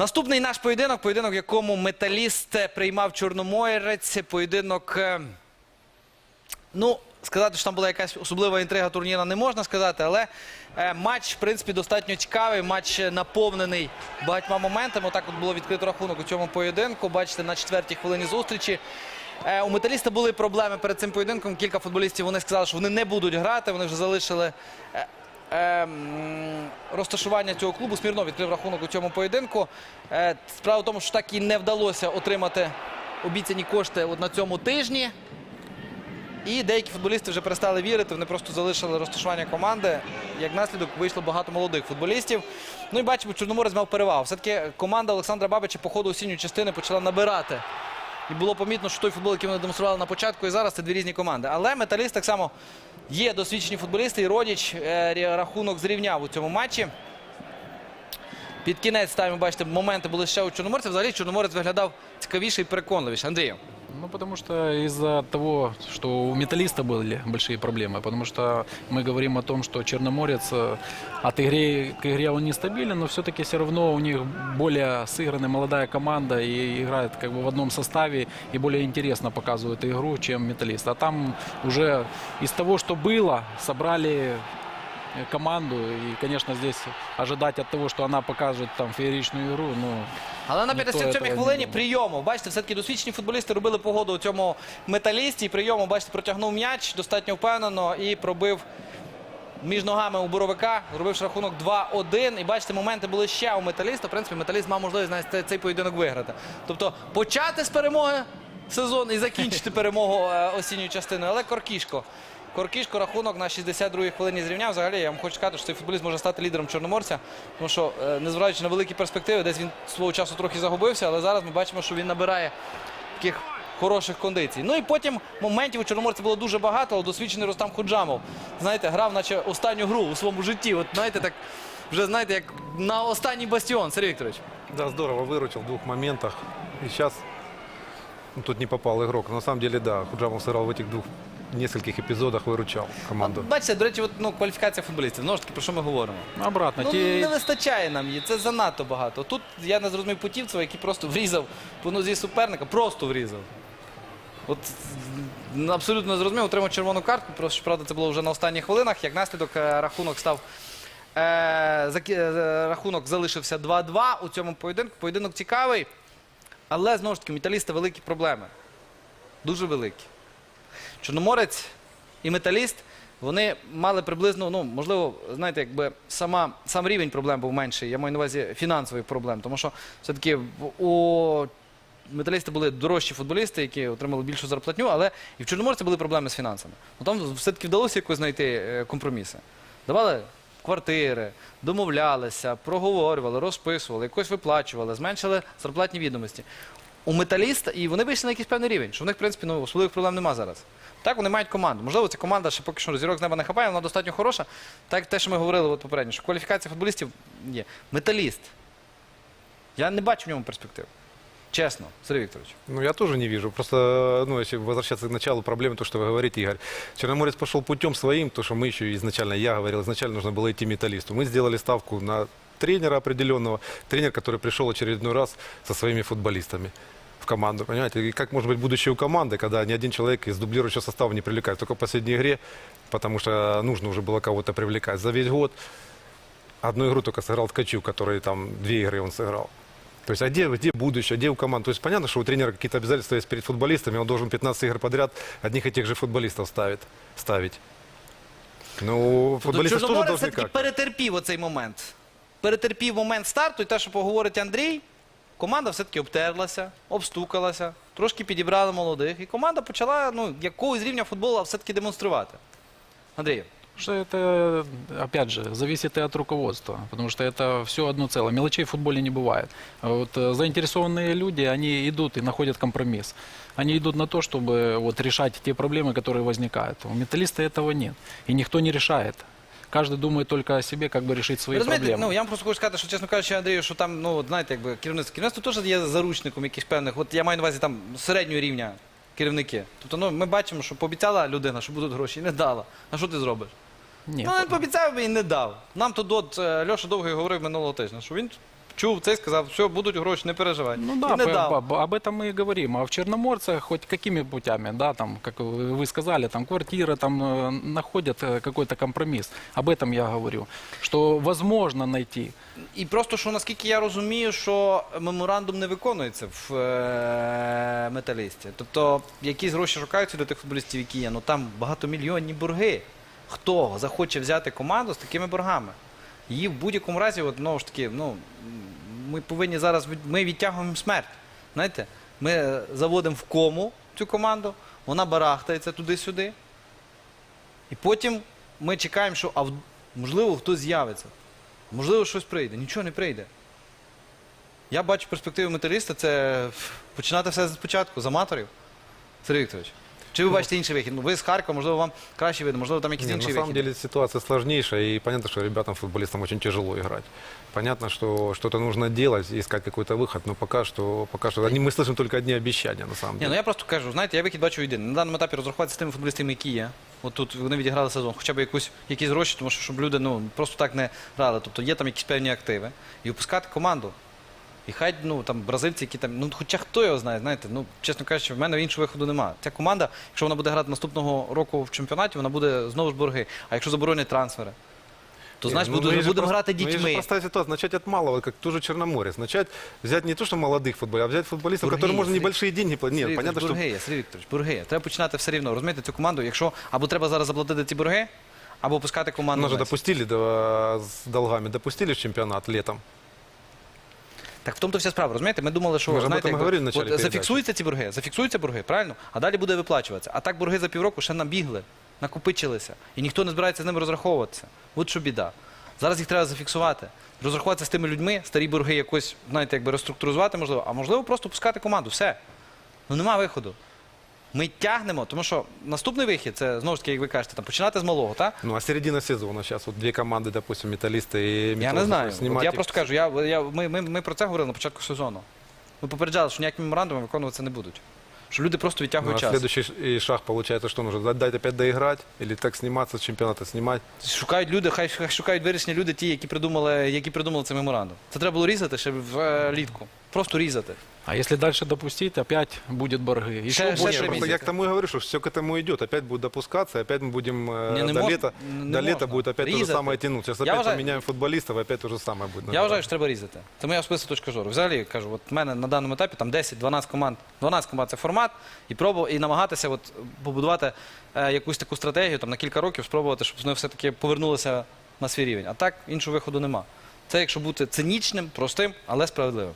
Наступний наш поєдинок, поєдинок, в якому металіст е, приймав Чорноморець. Поєдинок, е, ну, сказати, що там була якась особлива інтрига турніра, не можна сказати, але е, матч, в принципі, достатньо цікавий. Матч наповнений багатьма моментами. Отак от було відкрито рахунок у цьому поєдинку. Бачите, на четвертій хвилині зустрічі. У металіста були проблеми перед цим поєдинком. Кілька футболістів вони сказали, що вони не будуть грати. Вони вже залишили розташування цього клубу. Смірнов відкрив рахунок у цьому поєдинку. Е, Справа в тому, що так і не вдалося отримати обіцяні кошти на цьому тижні. І деякі футболісти вже перестали вірити. Вони просто залишили розташування команди. Як наслідок вийшло багато молодих футболістів. Ну і бачимо, Чорноморець мав перевагу. Все-таки команда Олександра Бабича по ходу осінньої частини почала набирати. І було помітно, що той футбол, який вони демонстрували на початку, і зараз це дві різні команди. Але металіст так само є досвідчені футболісти. І Родіч е, рахунок зрівняв у цьому матчі. Під кінець тайму, бачите, моменти були ще у Чорноморця. Взагалі Чорноморець виглядав цікавіше і переконливіше. Андрію. Ну, потому что из-за того, что у металлиста были большие проблемы, потому что мы говорим о том, что Черноморец э, от игры к игре он нестабилен, но все-таки все равно у них более сыгранная молодая команда и играет как бы в одном составе и более интересно показывают игру, чем металлист. А там уже из того, что было, собрали э, команду и, конечно, здесь ожидать от того, что она покажет там фееричную игру, ну, Але на Ніхто 57-й этого не хвилині думав. прийому. Бачите, все-таки досвідчені футболісти робили погоду у цьому металісті. І прийому, бачите, протягнув м'яч достатньо впевнено і пробив між ногами у Боровика, зробивши рахунок 2-1. І бачите, моменти були ще у металіста. В принципі, металіст мав можливість знаєте, цей- цей поєдинок виграти. Тобто почати з перемоги сезон і закінчити перемогу е, осінньою частиною. Але Коркішко. Коркішко рахунок на 62-й хвилині зрівняв. Взагалі, я вам хочу сказати, що цей футболіст може стати лідером Чорноморця. Тому що, е, незважаючи на великі перспективи, десь він свого часу трохи загубився, але зараз ми бачимо, що він набирає таких хороших кондицій. Ну і потім моментів у Чорноморця було дуже багато, але досвідчений Рустам Худжамов, знаєте, грав наче останню гру у своєму житті. От знаєте, так вже знаєте, як на останній бастіон, Сергій Вікторович. Да, здорово выручил в двух моментах. И сейчас ну, тут не попал игрок. Но на самом деле, да, Худжамов сыграл в этих двух нескольких эпизодах, выручал команду. Бачите, до речі, от, ну, кваліфікація футболістів. Знову ж таки, про що ми говоримо? обратно. Ну, те- не вистачає нам її, це занадто багато. Тут я не зрозумів Путівцева, який просто врізав по нозі суперника, просто врізав. От абсолютно не зрозумів, отримав червону картку, просто правда це було вже на останніх хвилинах. Як наслідок е, рахунок став. Е, е, рахунок залишився 2-2 у цьому поєдинку. Поєдинок цікавий, але знову ж таки, у металіста великі проблеми. Дуже великі. Чорноморець і металіст вони мали приблизно, ну можливо, знаєте, якби сама сам рівень проблем був менший. Я маю на увазі фінансових проблем, тому що все-таки у металіста були дорожчі футболісти, які отримали більшу зарплатню, але і в Чорноморці були проблеми з фінансами. Ну там все-таки вдалося якось знайти е, компроміси. Давали квартири, домовлялися, проговорювали, розписували, якось виплачували, зменшили зарплатні відомості. У металіста, і вони вийшли на якийсь певний рівень, що в них, в принципі, ну, особливих проблем нема зараз. Так, вони мають команду. Можливо, ця команда ще поки що зірок з неба не хапає, вона достатньо хороша. Так, те, що ми говорили от попередньо, що кваліфікація футболістів є. Металіст. Я не бачу в ньому перспектив. Чесно, Сергій Вікторович. Ну, я тоже не вижу. Просто, ну, если возвращаться к началу проблемы, то, что вы говорите, Игорь. Черноморец пошел путем своим, то, что мы еще изначально, я говорил, изначально нужно было идти металлисту. Мы сделали ставку на тренера определенного, тренер, который пришел очередной раз со своими футболистами в команду, понимаете? И как может быть будущее у команды, когда ни один человек из дублирующего состава не привлекает, только в последней игре, потому что нужно уже было кого-то привлекать. За весь год одну игру только сыграл Ткачук, который там две игры он сыграл. То есть, а где, где будущее, где у команд? То есть, понятно, что у тренера какие-то обязательства есть перед футболистами, он должен 15 игр подряд одних и тех же футболистов ставить, ставить. Ну, футболистов тоже Чорноморець должны все-таки как перетерпів оцей момент. Перетерпів момент старту, і те, що поговорить Андрій, команда все-таки обтерлася, обстукалася, трошки підібрали молодих, і команда почала ну, якогось рівня футболу все-таки демонструвати. Андрій. Что это, опять же, зависит и от руководства, потому что это все одно целое. Мелочей в футболе не бывает. А Вот э, заинтересованные люди, они идут и находят компромисс. Они идут на то, чтобы вот, решать те проблемы, которые возникают. У металлиста этого нет. И никто не решает. Каждый думает только о себе, как бы решить свои Ви розумієте, проблемы. ну, я вам просто хочу сказати, що, чесно кажучи, Андрію, що там, ну, от, знаєте, якби керівництво. Керівництво теж є заручником якихось певних, от я маю на увазі там середнього рівня керівники. Тобто, ну, ми бачимо, що пообіцяла людина, що будуть гроші, і не дала. А що ти зробиш? Нет. Ну, він пообіцяв і не дав. Нам тут от е, Льоша Довгий говорив минулого тижня, що він чув, цей сказав, все, будуть гроші, не переживай. Ну І да, не по- дав. по- об этом мы и говорим. А в Черноморце хоть какими путями, да, там, как вы вы сказали, там квартиры там э, находят э, какой-то компромисс. Об этом я говорю. Что возможно найти. І просто що наскільки я розумію, що меморандум не виконується в е- металісті. Тобто якісь гроші шукаються для тих футболістів, які є. Ну там багатомільйонні борги. Хто захоче взяти команду з такими боргами? Її в будь-якому разі, от, знову ж таки, ну, ми повинні зараз ми відтягуємо смерть. Знаєте, ми е, заводимо в кому цю команду, вона барахтається туди-сюди. І потім ми чекаємо, що а можливо хтось з'явиться. Можливо, щось прийде. Нічого не прийде. Я бачу перспективу металіста це починати все спочатку, з аматорів. Сергій Вікторович. Чи ви бачите інший вихід? Ну, ви з Харкова, можливо, вам краще видно, можливо, там якийсь Не, на інший самом вихід. деле ситуация сложнейшая, и понятно, что ребятам, футболистам очень тяжело играть. Понятно, что что-то нужно делать, искать какой-то выход, но пока что, пока что одни, мы слышим только одни обещания, на самом Ні, деле. ну я просто кажу, знаєте, я вихід бачу єдиний. На даному етапі розрахуватися з тими футболістами, які є. От тут вони відіграли сезон, хоча б якусь, якісь гроші, тому що щоб люди ну, просто так не грали. Тобто є там якісь певні активи. І випускати команду. І хай ну, там, бразильці, які там, ну хоча хто його знає, знаєте, ну, чесно кажучи, в мене іншого виходу немає. Ця команда, якщо вона буде грати наступного року в чемпіонаті, вона буде знову ж борги. А якщо заборонять трансфери, то значить ну, буде- ну, есть же будемо грати ну, дітьми. простая ситуация. Начать от малого, как тоже Черноморец. Начать взять не то, что молодых футболистов, а взять футболистов, Бургей, которым можно Сергей. небольшие деньги платить. Нет, Сергій понятно, что... Сергій Вікторович, борги. Треба починати все рівно розумієте цю команду. Якщо або треба зараз заплатити ці борги, або пускати команду. Нас же допустили да, с долгами, допустили в чемпионат летом. Так в тому то вся справа, розумієте? Ми думали, що Ми ж об знаєте, этом говорили в от, передачи. зафіксуються ці борги, зафіксуються борги, правильно? А далі буде виплачуватися. А так борги за півроку ще набігли, накопичилися. І ніхто не збирається з ними розраховуватися. От що біда. Зараз їх треба зафіксувати. Розрахуватися з тими людьми, старі борги якось, знаєте, якби розструктуризувати можливо, а можливо просто пускати команду. Все. Ну нема виходу. Ми тягнемо, тому що наступний вихід це знову ж таки, як ви кажете, там починати з малого, так? Ну, а середина сезона сейчас вот две команды, допустим, металлисты и Я не знаю. От я просто кажу, я, я, ми, ми, ми про це говорили на початку сезону. Ми попереджали, що ніякі меморандуми виконуватися не будуть. Що люди просто Ну, відтягують а час. следующий шаг получается, что нужно? Дать- Дать опять доиграть или так сниматься с чемпионата, снимать? Шукають люди, хай, шукають вирішення люди, ті, які придумали, які придумали цей меморандум. Це треба було різати ще в е. Просто різати. А если дальше допустить, опять будет борги. Еще Ще- больше ще Нет, три просто месяца. я к тому и говорю, что все к этому идет. Опять будет допускаться, и опять мы будем э, Не, не до мож- лета, не до лета можно. будет опять то же Резать. самое тянуть. Сейчас Я опять уважаю- поменяем футболистов, опять то же самое будет. Я вважаю, що треба різати. Це моя особиста точка зору. Взагалі кажу, от в мене на даному етапі там 10-12 команд. 12 команд це формат, і пробу, і намагатися от, побудувати е, якусь таку стратегію там, на кілька років, спробувати, щоб вони все-таки повернулися на свій рівень. А так іншого виходу нема. Це якщо бути цинічним, простим, але справедливим.